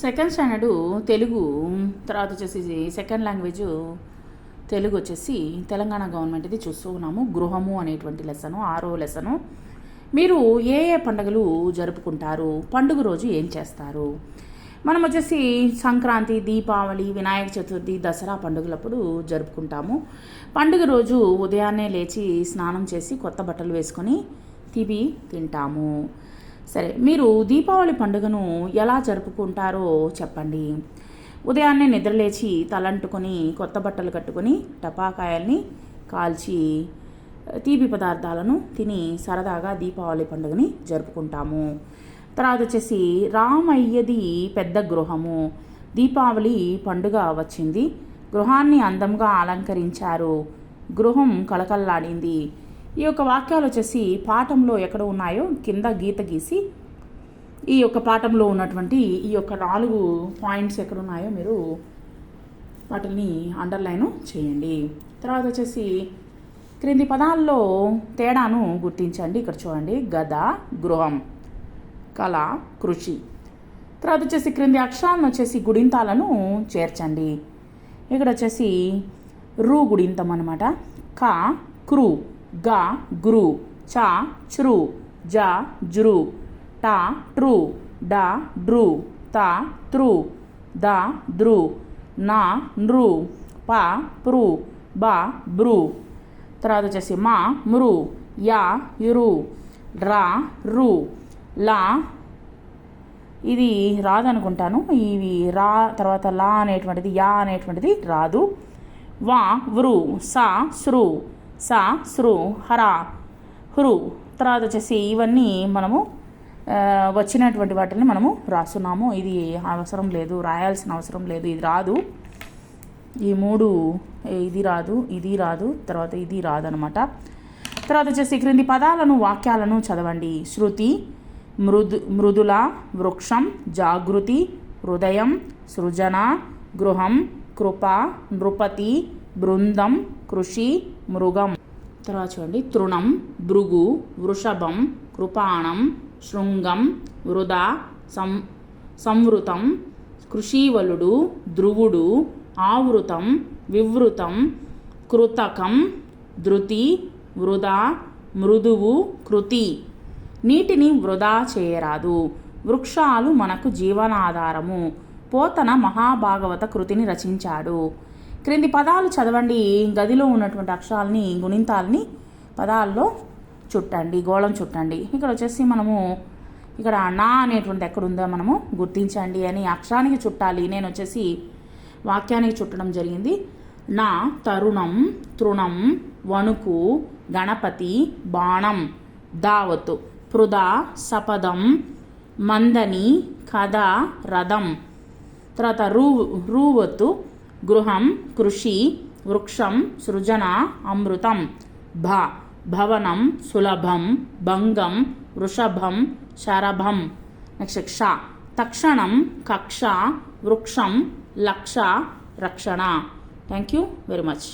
Second standard Telugu తర్వాత వచ్చేసి second language Telugu వచ్చేసి తెలంగాణ గవర్నమెంట్ది చూస్తూ ఉన్నాము. గృహము అనేటువంటి లెసను ఆరో లెసను. మీరు ఏ ఏ పండుగలు జరుపుకుంటారు? పండుగ రోజు ఏం చేస్తారు? మనం వచ్చేసి సంక్రాంతి దీపావళి వినాయక చతుర్థి దసరా పండుగలప్పుడు జరుపుకుంటాము. పండుగ రోజు ఉదయాన్నే లేచి స్నానం చేసి కొత్త బట్టలు వేసుకొని తివి తింటాము. సరే మీరు దీపావళి పండుగను ఎలా జరుపుకుంటారో చెప్పండి. ఉదయాన్నే నిద్రలేచి తలంటుకొని కొత్త బట్టలు కట్టుకొని టపాకాయల్ని కాల్చి తీపి పదార్థాలను తిని సరదాగా దీపావళి పండుగని జరుపుకుంటాము. తర్వాత వచ్చేసి రామయ్యది పెద్ద గృహము. దీపావళి పండుగ వచ్చింది. గృహాన్ని అందంగా అలంకరించారు. గృహం కళకళలాడింది. ఈ యొక్క వాక్యాలు వచ్చేసి పాఠంలో ఎక్కడ ఉన్నాయో కింద గీత గీసి ఈ యొక్క పాఠంలో ఉన్నటువంటి ఈ యొక్క నాలుగు పాయింట్స్ ఎక్కడ ఉన్నాయో మీరు వాటిని అండర్లైన్ చేయండి. తర్వాత వచ్చేసి క్రింది పదాల్లో తేడాను గుర్తించండి. ఇక్కడ చూడండి. గద గృహం కళ కృషి. తర్వాత వచ్చేసి క్రింది అక్షరాలను వచ్చేసి గుడింతాలను చేర్చండి. ఇక్కడ వచ్చేసి రు గుడింతం అనమాట క క్రూ గ గురు చ చ్రు జ జ్రు ట ట్రు డ డ్రు త త్రు ద ద్రు న నృ ప ప్రు బ బ్రు తర్వాత వచ్చేసి మా మృ యా యురు రా రు లా. ఇది రాదనుకుంటాను. ఇవి రా తర్వాత లా అనేటువంటిది యా అనేటువంటిది రాదు. వా వృ సా సృ సా సృ హర హృ తర్వాత వచ్చేసి ఇవన్నీ మనము వచ్చినటువంటి వాటిని మనము రాస్తున్నాము ఇది అవసరం లేదు రాయాల్సిన అవసరం లేదు ఇది రాదు. ఈ మూడు ఇది రాదు ఇది రాదు తర్వాత ఇది రాదు అనమాట తర్వాత వచ్చేసి క్రింది పదాలను వాక్యాలను చదవండి. శృతి మృదు మృదుల వృక్షం జాగృతి హృదయం సృజన గృహం కృప నృపతి బృందం కృషి మృగం. తర్వాత చూడండి. తృణం భృగు వృషభం కృపాణం శృంగం వృధ సం సంవృతం కృషీవలుడు ధ్రువుడు ఆవృతం వివృతం కృతకం ధృతి వృధా మృదువు కృతి. నీటిని వృధా చేయరాదు. వృక్షాలు మనకు జీవనాధారము. పోతన మహాభాగవత కృతిని రచించాడు. క్రింది పదాలు చదవండి. గదిలో ఉన్నటువంటి అక్షరాలని గుణింతాలని పదాల్లో చుట్టండి గోళం చుట్టండి. ఇక్కడ వచ్చేసి మనము ఇక్కడ నా అనేటువంటి ఎక్కడుందో మనము గుర్తించండి అని అక్షరానికి చుట్టాలి. నేను వచ్చేసి వాక్యానికి చుట్టడం జరిగింది. నా తరుణం తృణం వణుకు గణపతి బాణం దావతు పృదా సపదం మందని కథ రథం తర్వాత రూ రూవత్తు గృహం కృషి వృక్షం సృజన అమృతం భ భవనం సులభం భంగం వృషభం శరభం నెక్స్ట్ క్ష తక్షణం కక్ష వృక్షం లక్ష రక్షణ థ్యాంక్ యూ వెరీ మచ్